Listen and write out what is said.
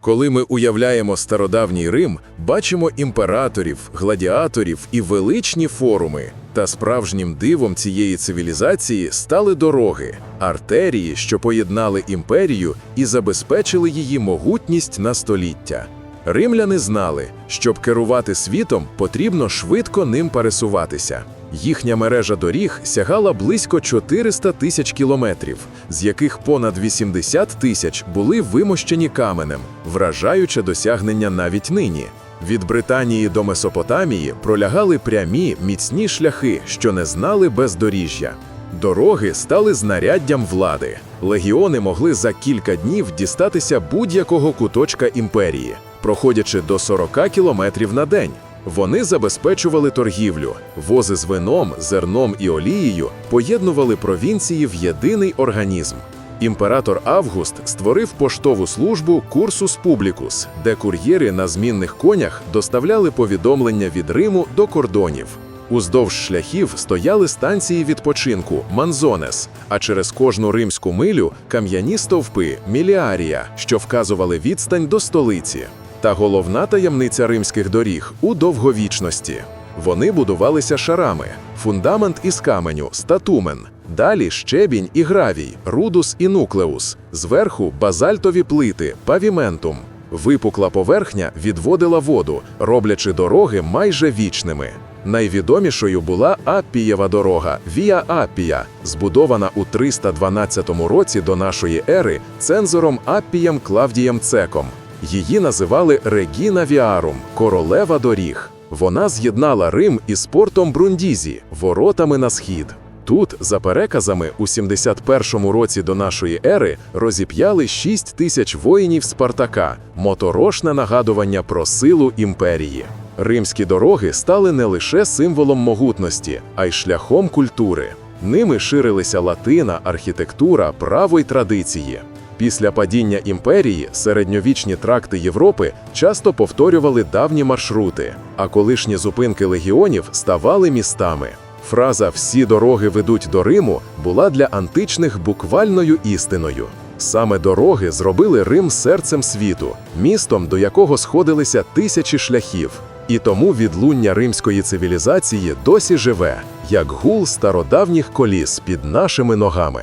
Коли ми уявляємо стародавній Рим, бачимо імператорів, гладіаторів і величні форуми. Та справжнім дивом цієї цивілізації стали дороги, артерії, що поєднали імперію і забезпечили її могутність на століття. Римляни знали, щоб керувати світом, потрібно швидко ним пересуватися. Їхня мережа доріг сягала близько 400 тисяч кілометрів, з яких понад 80 тисяч були вимощені каменем, вражаюче досягнення навіть нині. Від Британії до Месопотамії пролягали прямі міцні шляхи, що не знали бездоріжжя. Дороги стали знаряддям влади. Легіони могли за кілька днів дістатися будь-якого куточка імперії, проходячи до 40 кілометрів на день. Вони забезпечували торгівлю, вози з вином, зерном і олією поєднували провінції в єдиний організм. Імператор Август створив поштову службу Курсус Публікус, де кур'єри на змінних конях доставляли повідомлення від Риму до кордонів. Уздовж шляхів стояли станції відпочинку Манзонес, а через кожну римську милю кам'яні стовпи Міліарія, що вказували відстань до столиці. Та головна таємниця римських доріг у довговічності. Вони будувалися шарами, фундамент із каменю, статумен, далі щебінь і гравій, рудус і нуклеус, зверху базальтові плити, павіментум. Випукла поверхня відводила воду, роблячи дороги майже вічними. Найвідомішою була Аппієва дорога Віа Аппія, збудована у 312 році до нашої ери цензором Аппієм Клавдієм Цеком. Її називали Регіна Віарум королева доріг. Вона з'єднала Рим із портом Брундізі, воротами на схід. Тут, за переказами, у 71-му році до нашої ери розіп'яли 6 тисяч воїнів Спартака, моторошне нагадування про силу імперії. Римські дороги стали не лише символом могутності, а й шляхом культури. Ними ширилися латина, архітектура, право й традиції. Після падіння імперії середньовічні тракти Європи часто повторювали давні маршрути, а колишні зупинки легіонів ставали містами. Фраза Всі дороги ведуть до Риму була для античних буквальною істиною. Саме дороги зробили Рим серцем світу, містом, до якого сходилися тисячі шляхів. І тому відлуння римської цивілізації досі живе, як гул стародавніх коліс під нашими ногами.